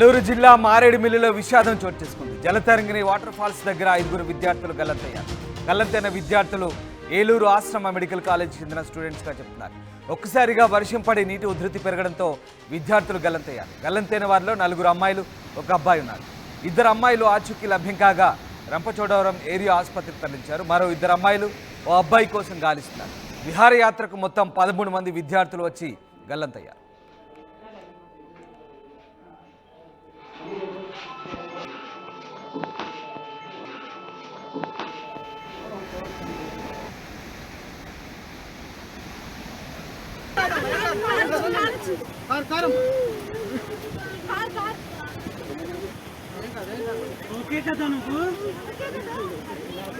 అల్లూరు జిల్లా మారేడుమిల్లిలో విషాదం చోటు చేసుకుంది. జలతరంగిని వాటర్ ఫాల్స్ దగ్గర ఐదుగురు విద్యార్థులు గల్లంతయ్యారు. గల్లంతైన విద్యార్థులు ఏలూరు ఆశ్రమ మెడికల్ కాలేజ్ చెందిన స్టూడెంట్స్గా చెప్తున్నారు. ఒక్కసారిగా వర్షం పడి నీటి ఉధృతి పెరగడంతో విద్యార్థులు గల్లంతయ్యారు. గల్లంతైన వారిలో నలుగురు అమ్మాయిలు ఒక అబ్బాయి ఉన్నారు. ఇద్దరు అమ్మాయిలు ఆచూకీ లభ్యం కాగా రంపచోడవరం ఏరియా ఆసుపత్రికి తరలించారు. మరో ఇద్దరు అమ్మాయిలు ఓ అబ్బాయి కోసం గాలిస్తున్నారు. విహారయాత్రకు మొత్తం పదమూడు మంది విద్యార్థులు వచ్చి గల్లంతయ్యారు.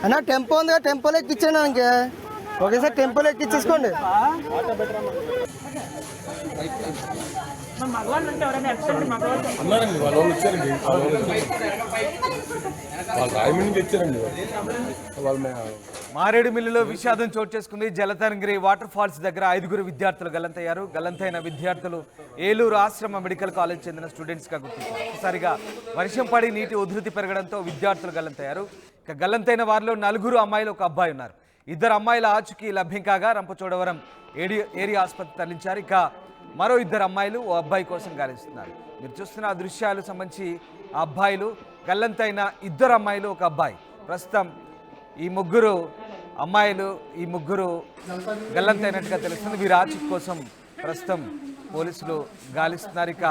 అన్న టెంపో ఉంది కదా టెంపోలో ఎక్కించండి మనకి ఒకేసారి టెంపోలో ఎక్కించేసుకోండి. అన్నారండి వాళ్ళు వచ్చారండి. మారేడు మిల్లులో మారేడుమిల్లిలో విషాదం చోటు చేసుకుంది జలతరంగిరి వాటర్ ఫాల్స్ దగ్గర ఐదుగురు విద్యార్థులు గల్లంతయ్యారు. గల్లంతైన విద్యార్థులు ఏలూరు ఆశ్రమ మెడికల్ కాలేజ్ చెందిన స్టూడెంట్స్గా గుర్తించారు. ఒకసారిగా వర్షం పడి నీటి ఉధృతి పెరగడంతో విద్యార్థులు గల్లంతయ్యారు. ఇక గల్లంతైన వారిలో నలుగురు అమ్మాయిలు ఒక అబ్బాయి ఉన్నారు. ఇద్దరు అమ్మాయిల ఆచుకి లభ్యం కాగా రంపచోడవరం ఏడి ఏరియా ఆసుపత్రి తరలించారు. ఇక మరో ఇద్దరు అమ్మాయిలు ఓ అబ్బాయి కోసం గాలిస్తున్నారు. మీరు చూస్తున్న ఆ దృశ్యాలు సంబంధించి ఆ అబ్బాయిలు గల్లంతైన ఇద్దరు అమ్మాయిలు ఒక అబ్బాయి. ప్రస్తుతం ఈ ముగ్గురు అమ్మాయిలు ఈ ముగ్గురు గల్లంతైనట్టుగా తెలుస్తుంది. వీరి ఆచూకీ కోసం ప్రస్తుతం పోలీసులు గాలిస్తున్నారు. ఇక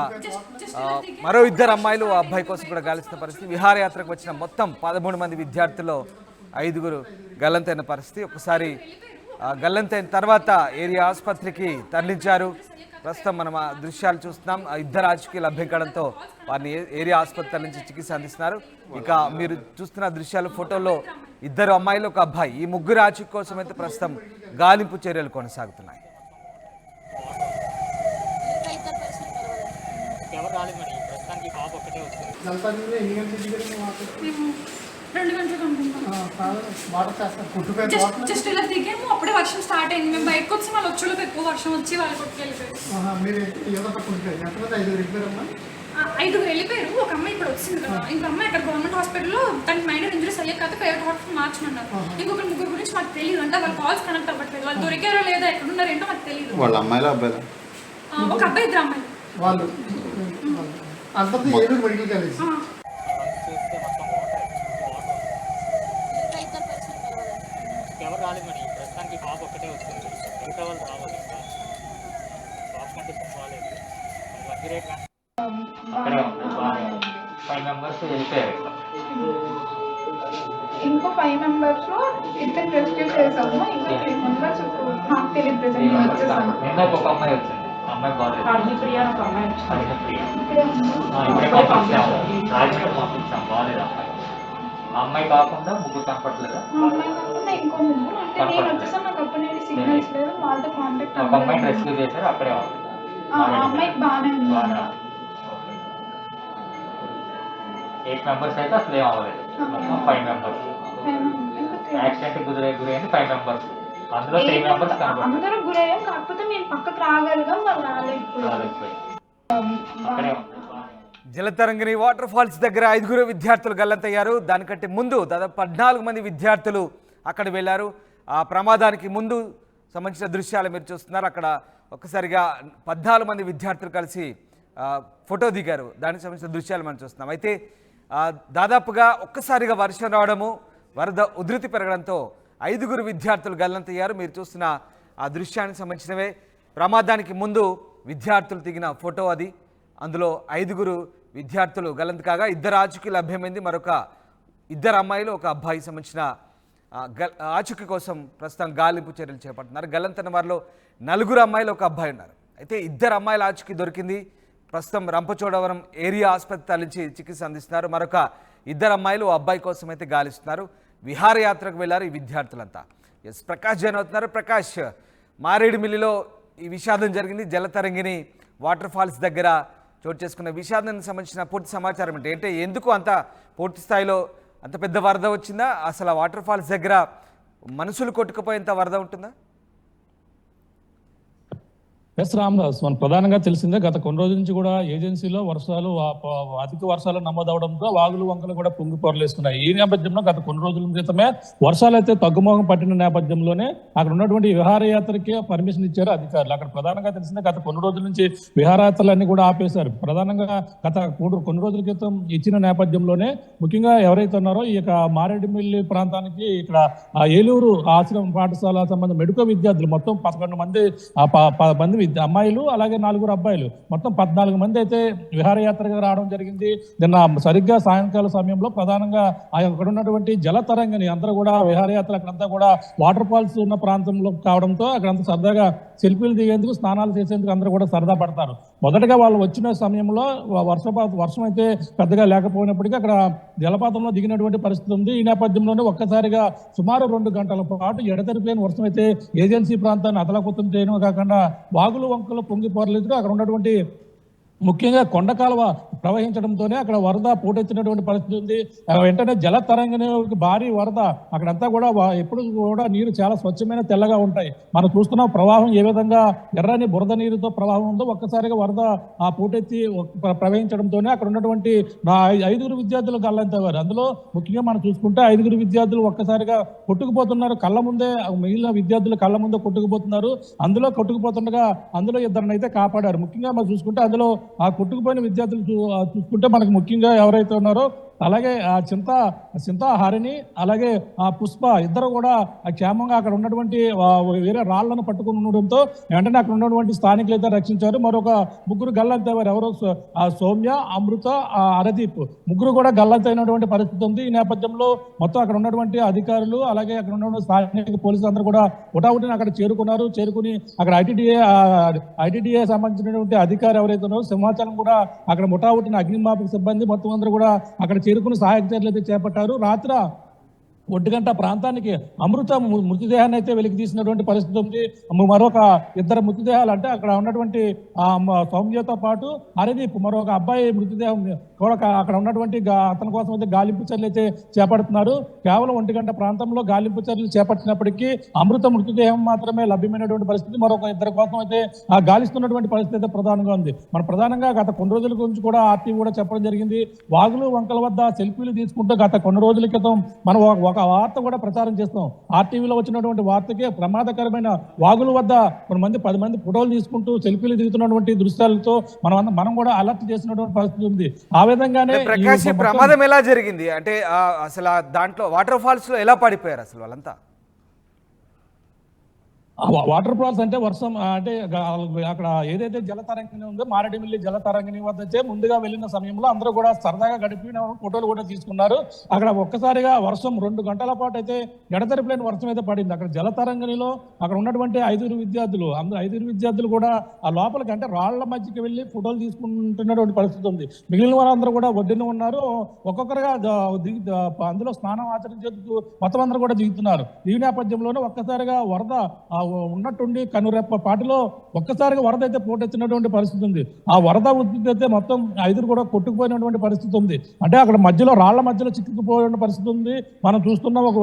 మరో ఇద్దరు అమ్మాయిలు ఆ అబ్బాయి కోసం కూడా గాలిస్తున్న పరిస్థితి. విహారయాత్రకు వచ్చిన మొత్తం పదమూడు మంది విద్యార్థుల్లో ఐదుగురు గల్లంతైన పరిస్థితి. ఒకసారి గల్లంతైన తర్వాత ఏరియా ఆసుపత్రికి తరలించారు. ప్రస్తుతం మనం ఆ దృశ్యాలు చూస్తున్నాం. ఆ ఇద్దరు ఆచూకీ లభ్యం కావడంతో వారిని ఏ- ఏరియా ఆసుపత్రి నుంచి చికిత్స అందిస్తున్నారు. ఇక మీరు చూస్తున్న దృశ్యాలు ఫోటోలో ఇద్దరు అమ్మాయిలు ఒక అబ్బాయి. ఈ ముగ్గురు ఆచూకీ కోసం అయితే ప్రస్తుతం గాలింపు చర్యలు కొనసాగుతున్నాయి. ఎవరు రాలేదు మరి? ప్రస్తుతానికి రెండు గంటలకు జస్ట్ జస్ట్ ఇలా దిగాము అప్పుడే వర్షం స్టార్ట్ అయింది. మేము బయటకు వచ్చి వాళ్ళు వచ్చేలోపు ఎక్కువ వర్షం వచ్చి వాళ్ళు కొట్టుకెళ్ళిపోయారు ఐదుగురు వెళ్ళిపోయారు ఒక అమ్మాయి ఇప్పుడు వచ్చింది కదా. ఇంకో అమ్మాయి అక్కడ గవర్నమెంట్ హాస్పిటల్లో తనకి మైనర్ ఇంజరీస్ అయ్యాక కాదు ప్రైవేట్ హాస్పిటల్ మార్చమన్నారు ఇంకొక ముగ్గురు గురించి మాకు తెలియదు అంటే వాళ్ళ కాల్స్ కనెక్ట్ అవ్వట్లేదు. వాళ్ళు దొరికారో లేదా ఎక్కడున్నారో ఏంటో మాకు తెలియదు వాళ్ళ అమ్మాయిలు అబ్బాయిలు? ఒక అబ్బాయి ఇద్దరు అమ్మాయి వాళ్ళు. Eluru medical college. నిన్న ఒక అమ్మాయి వచ్చింది అమ్మాయి బాగాలేదు ఒక అమ్మాయి ఆ, ఇప్పుడే పంపించాము బాగాలేదు అమ్మాయి అమ్మాయి కాకుండా ముగ్గురు కనపట్లేదా అమ్మాయి ఒక అమ్మాయిని రెస్క్యూ చేశారు అక్కడే ఎయిట్ మెంబర్స్ అయితే అసలు ఏం అవ్వలేదు ఫైవ్ మెంబర్స్ యాక్సిడెంట్ గురై గురైంది ఫైవ్ మెంబర్స్ అందులో మెంబర్స్ అందరూ గురయ్యాం కాకపోతే మేము పక్కకు రాగలిగాం వాళ్ళు జలతరంగిని వాటర్ ఫాల్స్ దగ్గర ఐదుగురు విద్యార్థులు గల్లంతయ్యారు. దానికంటే ముందు దాదాపు పద్నాలుగు మంది విద్యార్థులు అక్కడ వెళ్ళారు. ఆ ప్రమాదానికి ముందు సంబంధించిన దృశ్యాలు మీరు చూస్తున్నారు. అక్కడ ఒక్కసారిగా పద్నాలుగు మంది విద్యార్థులు కలిసి ఆ, ఫోటో దిగారు. దానికి సంబంధించిన దృశ్యాలు మనం చూస్తున్నాం. అయితే ఆ, దాదాపుగా ఒక్కసారిగా వర్షం రావడము వరద ఉధృతి పెరగడంతో ఐదుగురు విద్యార్థులు గల్లంతయ్యారు. మీరు చూస్తున్న ఆ దృశ్యానికి సంబంధించినవే. ప్రమాదానికి ముందు విద్యార్థులు దిగిన ఫోటో అది. అందులో ఐదుగురు విద్యార్థులు గల్లంత కాగా ఇద్దరు ఆచూకీ లభ్యమైంది. మరొక ఇద్దరు అమ్మాయిలు ఒక అబ్బాయి సంబంధించిన ఆ, ఆచూకీ కోసం ప్రస్తుతం గాలింపు చర్యలు చేపడుతున్నారు. గల్లంతైన వారిలో నలుగురు అమ్మాయిలు ఒక అబ్బాయి ఉన్నారు. అయితే ఇద్దరు అమ్మాయిల ఆచూకీ దొరికింది. ప్రస్తుతం రంపచోడవరం ఏరియా ఆసుపత్రి తరలించి చికిత్స అందిస్తున్నారు. మరొక ఇద్దరు అమ్మాయిలు ఓ అబ్బాయి కోసం అయితే గాలిస్తున్నారు. విహారయాత్రకు వెళ్ళారు ఈ విద్యార్థులంతా. ఎస్ ప్రకాష్ జైన్ అవుతున్నారు. ప్రకాష్ మారేడుమిల్లిలో ఈ విషాదం జరిగింది. జలతరంగిని వాటర్ ఫాల్స్ దగ్గర చోటు చేసుకున్న విషాదానికి సంబంధించిన పూర్తి సమాచారం ఏంటి? అంటే ఎందుకు అంత పూర్తి స్థాయిలో అంత పెద్ద వరద వచ్చిందా? అసలు ఆ వాటర్ ఫాల్స్ దగ్గర మనుషులు కొట్టుకుపోయేంత వరద ఉంటుందా? ఎస్ రామదాస్ మనం ప్రధానంగా తెలిసిందే గత కొన్ని రోజుల నుంచి కూడా ఏజెన్సీలో వర్షాలు అధిక వర్షాలు నమోదవడంతో వాగులు వంకలు కూడా పొంగి పొరలేస్తున్నాయి ఈ నేపథ్యంలో గత కొన్ని రోజుల క్రితమే వర్షాలు అయితే తగ్గుమోగం పట్టిన నేపథ్యంలోనే అక్కడ ఉన్నటువంటి విహారయాత్రకి పర్మిషన్ ఇచ్చారు అధికారులు. అక్కడ ప్రధానంగా తెలిసిందే గత కొన్ని రోజుల నుంచి విహారయాత్రలన్నీ కూడా ఆపేశారు. ప్రధానంగా గత మూడు కొన్ని రోజుల క్రితం ఇచ్చిన నేపథ్యంలోనే ముఖ్యంగా ఎవరైతే ఉన్నారో ఈ యొక్క మారేడుమిల్లి ప్రాంతానికి ఇక్కడ ఏలూరు ఆశ్రమం పాఠశాల సంబంధం మెడుకో విద్యార్థులు మొత్తం పదకొండు మంది ఆ ప- మంది అమ్మాయిలు అలాగే నలుగురు అబ్బాయిలు. మొత్తం పద్నాలుగు మంది అయితే విహారయాత్రగా రావడం జరిగింది. నిన్న సరిగ్గా సాయంకాల సమయంలో ప్రధానంగా ఆ అక్కడ ఉన్నటువంటి జల తరంగని అందరూ కూడా విహారయాత్ర అక్కడంతా కూడా వాటర్ ఫాల్స్ ఉన్న ప్రాంతంలో కావడంతో అక్కడంతా సరదాగా సెల్ఫీలు దిగేందుకు స్నానాలు చేసేందుకు అందరూ కూడా సరదా పడతారు. మొదటగా వాళ్ళు వచ్చిన సమయంలో వర్షపాత వర్షం అయితే పెద్దగా లేకపోయినప్పటికీ అక్కడ జలపాతంలో దిగినటువంటి పరిస్థితి ఉంది. ఈ నేపథ్యంలోనే ఒక్కసారిగా సుమారు రెండు గంటల పాటు ఎడతెరిపోయిన వర్షం అయితే ఏజెన్సీ ప్రాంతాన్ని అతలకుతం చేయడం కాకుండా వాగు వంకలు పొంగి పొరలేదు అక్కడ ఉన్నటువంటి ముఖ్యంగా కొండ కాలువ ప్రవహించడంతోనే అక్కడ వరద పూటెచ్చినటువంటి పరిస్థితి ఉంది. వెంటనే జల తరంగని భారీ వరద. అక్కడంతా కూడా ఎప్పుడు కూడా నీరు చాలా స్వచ్ఛమైన తెల్లగా ఉంటాయి. మనం చూస్తున్న ప్రవాహం ఏ విధంగా ఎర్రని బురద నీరుతో ప్రవాహం ఉందో ఒక్కసారిగా వరద ఆ పోటెత్తి ప్రవహించడంతోనే అక్కడ ఉన్నటువంటి ఐదుగురు విద్యార్థులు గల్లంతేవారు అందులో ముఖ్యంగా మనం చూసుకుంటే ఐదుగురు విద్యార్థులు ఒక్కసారిగా కొట్టుకుపోతున్నారు. కళ్ళ ముందే మిగిలిన విద్యార్థులు కళ్ళ ముందే కొట్టుకుపోతున్నారు. అందులో కొట్టుకుపోతుండగా అందులో ఇద్దరినైతే కాపాడారు. ముఖ్యంగా మనం చూసుకుంటే అందులో ఆ కొట్టుకుపోయిన విద్యార్థులు చూసుకుంటే మనకు ముఖ్యంగా ఎవరైతే ఉన్నారో అలాగే ఆ చింత చింతాహారిని అలాగే ఆ పుష్ప ఇద్దరు కూడా క్షేమంగా అక్కడ ఉన్నటువంటి వేరే రాళ్ళను పట్టుకుని ఉండడంతో వెంటనే అక్కడ ఉన్నటువంటి స్థానికులు అయితే రక్షించారు. మరొక ముగ్గురు గల్లంతేవారు ఎవరో సో- సౌమ్య అమృత అరదీప్ ముగ్గురు కూడా గల్లంతైనటువంటి పరిస్థితి ఉంది. ఈ నేపథ్యంలో మొత్తం అక్కడ ఉన్నటువంటి అధికారులు అలాగే అక్కడ ఉన్నటువంటి స్థానిక పోలీసులు అందరూ కూడా ఉటావుటిని అక్కడ చేరుకున్నారు. చేరుకుని అక్కడ ఐటీడీఏ ఐటీడీఏ సంబంధించినటువంటి అధికారులు ఎవరైతే ఉన్నారో సింహాచలం కూడా అక్కడ ముఠావుటిన అగ్నిమాపక సిబ్బంది మొత్తం అందరూ కూడా అక్కడ చెరుకును సహాయక చర్యలు అయితే చేపట్టారు. రాత్ర ఒడ్డుగంట ప్రాంతానికి అమృత మృతదేహాన్ని అయితే వెలికి తీసినటువంటి పరిస్థితి ఉంది. మరొక ఇద్దరు మృతదేహాలు అంటే అక్కడ ఉన్నటువంటి సౌమ్యతో పాటు హరిదీప్ మరొక అబ్బాయి మృతదేహం కూడా అక్కడ ఉన్నటువంటి అతని కోసం అయితే గాలింపు చర్యలు అయితే చేపడుతున్నారు. కేవలం ఒంటి గంట ప్రాంతంలో గాలింపు చర్యలు చేపట్టినప్పటికీ అమృత మృతదేహం మాత్రమే లభ్యమైనటువంటి పరిస్థితి మరొక ఇద్దరి కోసం అయితే ఆ గాలిస్తున్నటువంటి పరిస్థితి అయితే ప్రధానంగా ఉంది. మన ప్రధానంగా గత కొన్ని రోజుల గురించి కూడా ఆర్టీ కూడా చెప్పడం జరిగింది. వాగులు వంకల వద్ద సెల్ఫీలు తీసుకుంటూ గత కొన్ని రోజుల క్రితం మనం ఒక- ఒక వార్త కూడా ప్రచారం చేస్తాం ఆర్టీవీలో వచ్చినటువంటి వార్తకే ప్రమాదకరమైన వాగుల వద్ద కొంతమంది పది మంది ఫోటోలు తీసుకుంటూ సెల్ఫీలు దిగుతున్నటువంటి దృశ్యాలతో మనం మనం కూడా అలర్ట్ చేసినటువంటి పరిస్థితి ఉంది. ఆ విధంగానే ప్రకాష్ ప్రమాదం ఎలా జరిగింది? అంటే అసలు దాంట్లో వాటర్ ఫాల్స్లో ఎలా పడిపోయారు అసలు వాళ్ళంతా? వాటర్ ఫాల్స్ అంటే వర్షం అంటే అక్కడ ఏదైతే జలతరంగిణి ఉందో మారేడుమిల్లి జల తరంగిణి వద్ద ముందుగా వెళ్ళిన సమయంలో అందరూ కూడా సరదాగా గడిపిన ఫోటోలు కూడా తీసుకున్నారు. అక్కడ ఒక్కసారిగా వర్షం రెండు గంటల పాటు అయితే ఎడతెరిపిలేని వర్షం అయితే పడింది. అక్కడ జల తరంగిణిలో అక్కడ ఉన్నటువంటి ఐదుగురు విద్యార్థులు అందరూ ఐదుగురు విద్యార్థులు కూడా ఆ లోపలికి అంటే రాళ్ళ మధ్యకి వెళ్ళి ఫోటోలు తీసుకుంటున్నటువంటి పరిస్థితి ఉంది. మిగిలిన వారందరూ కూడా ఒడ్డున ఉన్నారు. ఒక్కొక్కరుగా అందులో స్నానం ఆచరించేందుకు మొత్తం అందరూ కూడా దిగుతున్నారు. ఈ నేపథ్యంలోనే ఒక్కసారిగా వరద ఉన్నట్టుండి కనురెప్ప పాటిలో ఒక్కసారిగా వరద అయితే పోటెచ్చినటువంటి పరిస్థితి ఉంది. ఆ వరద ఉధృతి అయితే మొత్తం ఐదురు కూడా కొట్టుకుపోయినటువంటి పరిస్థితి ఉంది. అంటే అక్కడ మధ్యలో రాళ్ళ మధ్యలో చిక్కుకుపోయిన పరిస్థితి ఉంది. మనం చూస్తున్న ఒక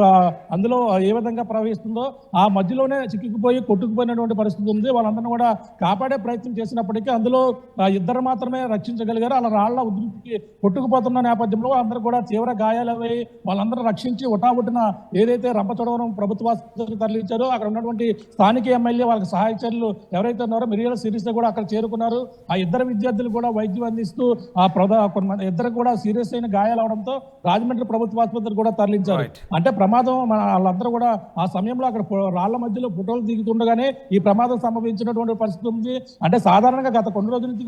అందులో ఏ విధంగా ప్రవహిస్తుందో ఆ మధ్యలోనే చిక్కుకుపోయి కొట్టుకుపోయినటువంటి పరిస్థితి ఉంది. వాళ్ళందరినీ కూడా కాపాడే ప్రయత్నం చేసినప్పటికీ అందులో ఇద్దరు మాత్రమే రక్షించగలిగారు. అలా రాళ్ళ ఉధృతికి కొట్టుకుపోతున్న నేపథ్యంలో అందరూ కూడా తీవ్ర గాయాలవై వాళ్ళందరూ రక్షించి ఉటాబుటిన ఏదైతే రంపచోడవరం ప్రభుత్వ ఆసుపత్రికి తరలించారో అక్కడ ఉన్నటువంటి స్థానిక ఎమ్మెల్యే వాళ్ళకి సహాయ చర్యలు ఎవరైతే ఉన్నారో మిరియల సిరీస్ కూడా అక్కడ చేరుకున్నారు. ఆ ఇద్దరు విద్యార్థులు కూడా వైద్యం అందిస్తూ ఆ ప్రధా కొంతమంది ఇద్దరు కూడా సీరియస్ అయిన గాయాలు అవడంతో రాజమండ్రి ప్రభుత్వ ఆసుపత్రికి కూడా తరలించారు. అంటే ప్రమాదం మన వాళ్ళందరూ కూడా ఆ సమయంలో అక్కడ రాళ్ళ మధ్యలో ఫోటోలు దిగుతుండగానే ఈ ప్రమాదం సంభవించినటువంటి పరిస్థితి ఉంది. అంటే సాధారణంగా గత కొన్ని రోజుల నుంచి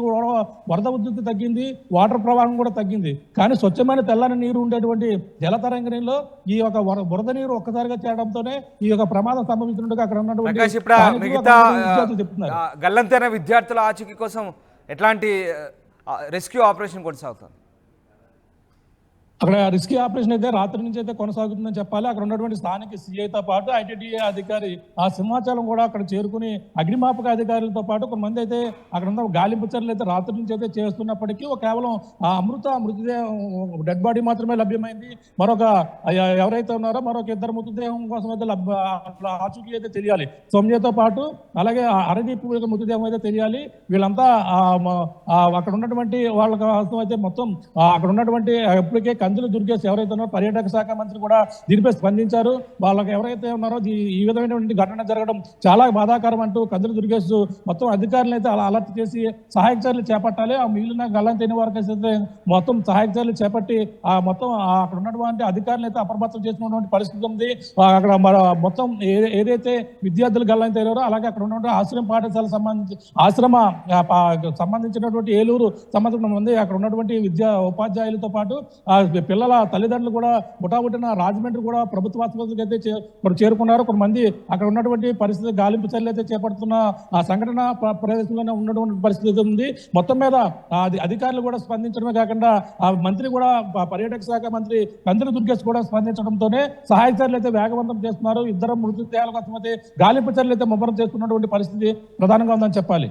వరద ఉధృతి తగ్గింది వాటర్ ప్రవాహం కూడా తగ్గింది. కానీ స్వచ్ఛమైన తెల్లని నీరు ఉండేటువంటి జల తరంగిణిలో ఈ యొక్క వర- బురద నీరు ఒక్కసారిగా చేరడంతోనే ఈ యొక్క ప్రమాదం సంభవించినట్టుగా అక్కడ ఉన్నటువంటి ప్రకాష్ ఇప్పుడు మిగతా గల్లంతైన విద్యార్థుల ఆచూకీ కోసం ఎట్లాంటి రెస్క్యూ ఆపరేషన్ కొనసాగుతుంది? అక్కడ రిస్కీ ఆపరేషన్ అయితే రాత్రి నుంచి అయితే కొనసాగుతుందని చెప్పాలి. అక్కడ ఉన్నటువంటి స్థానిక సిఐతో పాటు ఐటీడీఏ అధికారి ఆ సింహాచలం కూడా అక్కడ చేరుకుని అగ్నిమాపక అధికారులతో పాటు కొంతమంది అయితే అక్కడ ఉన్న గాలింపు చర్యలు అయితే రాత్రి నుంచి అయితే చేస్తున్నప్పటికీ కేవలం ఆ అమృత మృతదేహం డెడ్ బాడీ మాత్రమే లభ్యమైంది. మరొక ఎవరైతే ఉన్నారో మరొక ఇద్దరు మృతదేహం కోసం అయితే ఆచూకీ అయితే తెలియాలి. సౌమ్యతో పాటు అలాగే అరదీప్ యొక్క మృతదేహం అయితే తెలియాలి. వీళ్ళంతా ఆ అక్కడ ఉన్నటువంటి వాళ్ళ కోసం అయితే మొత్తం అక్కడ ఉన్నటువంటి ఇప్పటికే కందులు దుర్గేష్ ఎవరైతే ఉన్నారో పర్యాటక శాఖ మంత్రి కూడా దీనిపై స్పందించారు. వాళ్ళకి ఎవరైతే ఉన్నారో ఈ విధమైనటువంటి ఘటన జరగడం చాలా బాధాకరం అంటూ కందులు దుర్గేష్ మొత్తం అధికారులు అయితే అలా అలర్ట్ చేసి సహాయక చర్యలు చేపట్టాలి. ఆ మిగిలిన గల్లంతైన వారికి అయితే మొత్తం సహాయక చర్యలు చేపట్టి ఆ మొత్తం అక్కడ ఉన్నటువంటి అధికారులు అయితే అప్రమత్తం చేసినటువంటి పరిస్థితి ఉంది. అక్కడ మొత్తం ఏదైతే విద్యార్థులు గల్లంతైనారో అలాగే అక్కడ ఉన్నటువంటి ఆశ్రమ పాఠశాల సంబంధించి ఆశ్రమ సంబంధించినటువంటి ఏలూరు సంబంధించిన మంది అక్కడ ఉన్నటువంటి విద్యా ఉపాధ్యాయులతో పాటు పిల్లల తల్లిదండ్రులు కూడా ముఠాముఠిన రాజమండ్రి కూడా ప్రభుత్వ ఆసుపత్రికి అయితే చేరుకున్నారు. కొంతమంది అక్కడ ఉన్నటువంటి పరిస్థితి గాలింపు చర్యలు అయితే చేపడుతున్న ఆ సంఘటన ప్రదేశంలోనే ఉన్నటువంటి పరిస్థితి ఉంది. మొత్తం మీద అధికారులు కూడా స్పందించడమే కాకుండా ఆ మంత్రి కూడా పర్యాటక శాఖ మంత్రి కందుల దుర్గేష్ కూడా స్పందించడంతోనే సహాయ చర్యలు అయితే వేగవంతం చేస్తున్నారు. ఇద్దరు మృతదేహాల కోసం అయితే గాలింపు చర్యలు అయితే ముమ్మరం చేస్తున్నటువంటి పరిస్థితి ప్రధానంగా ఉందని చెప్పాలి.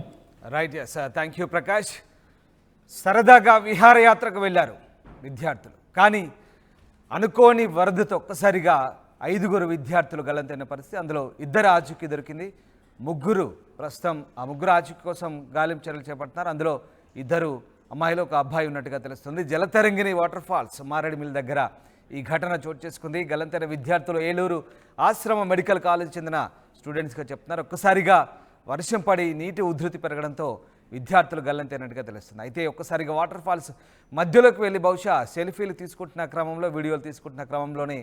Right sir thank you Prakash సరదాగా విహారయాత్రకు వెళ్ళారు విద్యార్థులు. కానీ అనుకోని వరదతో ఒక్కసారిగా ఐదుగురు విద్యార్థులు గలంతైన పరిస్థితి. అందులో ఇద్దరు ఆచూకీ దొరికింది. ముగ్గురు ప్రస్తుతం ఆ ముగ్గురు ఆచూకీ కోసం గాలింపు చర్యలు చేపడుతున్నారు. అందులో ఇద్దరు అమ్మాయిలు ఒక అబ్బాయి ఉన్నట్టుగా తెలుస్తుంది. జలతరంగిణి వాటర్ ఫాల్స్ మారేడుమిల్ దగ్గర ఈ ఘటన చోటు చేసుకుంది. గలంతైన విద్యార్థులు ఏలూరు ఆశ్రమ మెడికల్ కాలేజ్ చెందిన స్టూడెంట్స్గా చెప్తున్నారు. ఒక్కసారిగా వర్షం పడి నీటి ఉధృతి పెరగడంతో విద్యార్థులు గల్లంతైనట్టుగా తెలుస్తుంది. అయితే ఒక్కసారిగా వాటర్ ఫాల్స్ మధ్యలోకి వెళ్ళి బహుశా సెల్ఫీలు తీసుకుంటున్న క్రమంలో వీడియోలు తీసుకుంటున్న క్రమంలోనే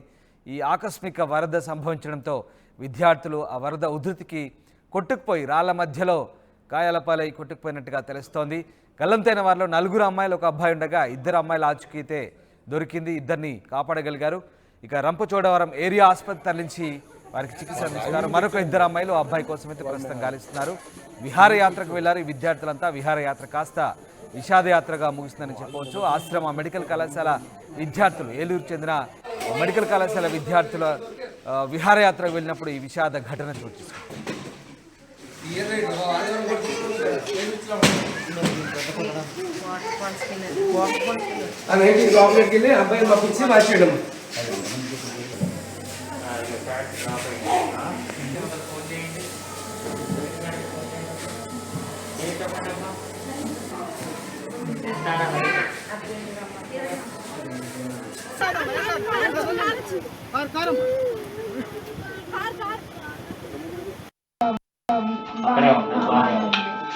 ఈ ఆకస్మిక వరద సంభవించడంతో విద్యార్థులు ఆ వరద ఉధృతికి కొట్టుకుపోయి రాళ్ళ మధ్యలో గాయాలపాలై కొట్టుకుపోయినట్టుగా తెలుస్తోంది. గల్లంతైన వారిలో నలుగురు అమ్మాయిలు ఒక అబ్బాయి ఉండగా ఇద్దరు అమ్మాయిలు ఆచుకీతే దొరికింది. ఇద్దరిని కాపాడగలిగారు. ఇక రంపచోడవరం ఏరియా ఆసుపత్రి తరలించి వారికి చికిత్స అందిస్తున్నారు. మరొక ఇద్దరు అమ్మాయిలు అబ్బాయి కోసం అయితే ప్రస్తుతం గాలిస్తున్నారు. విహారయాత్రకు వెళ్ళారు. ఈ విద్యార్థులంతా విహారయాత్ర కాస్త విషాదయాత్రగా ముగిస్తుందని చెప్పవచ్చు. ఆశ్రమ మెడికల్ కళాశాల విద్యార్థులు ఏలూరు చెందిన మెడికల్ కళాశాల విద్యార్థుల విహారయాత్రకు వెళ్ళినప్పుడు ఈ విషాద ఘటన చోటు చేసుకుంది. అనేది లోపలికి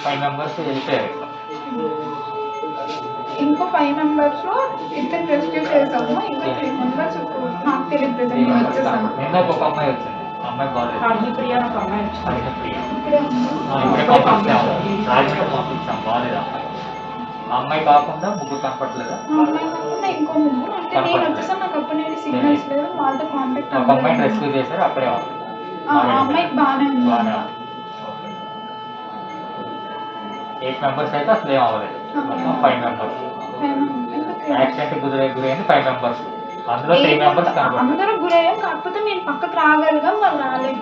ఫైవ్ మెంబర్స్ వెళ్ళిపోయారు ఇంకో ఫైవ్ మెంబర్స్లో ఇద్దరు రెస్క్యూ చేసాము ఇంకా త్రీ మెంబర్స్ నిన్న ఒక అమ్మాయి వచ్చింది అమ్మాయి బాగాలేదు. హరిప్రియ ఇప్పుడే పంపించాము. అమ్మాయి. ఆ అమ్మాయి కాకుండా ముగ్గురు కనపట్లేదా ఒక అమ్మాయిని రెస్క్యూ చేశారు. అక్కడే అమ్మాయికి బాగానే ఎయిట్ మెంబర్స్ అయితే అసలు ఏం అవ్వలేదు. ఫైవ్ మెంబర్స్ యాక్సిడెంట్ గురి గురైంది ఫైవ్ మెంబర్స్ అందరూ గురయ్యాం కాకపోతే మేము పక్కకు రాగలిగాం వాళ్ళు రాలేదు.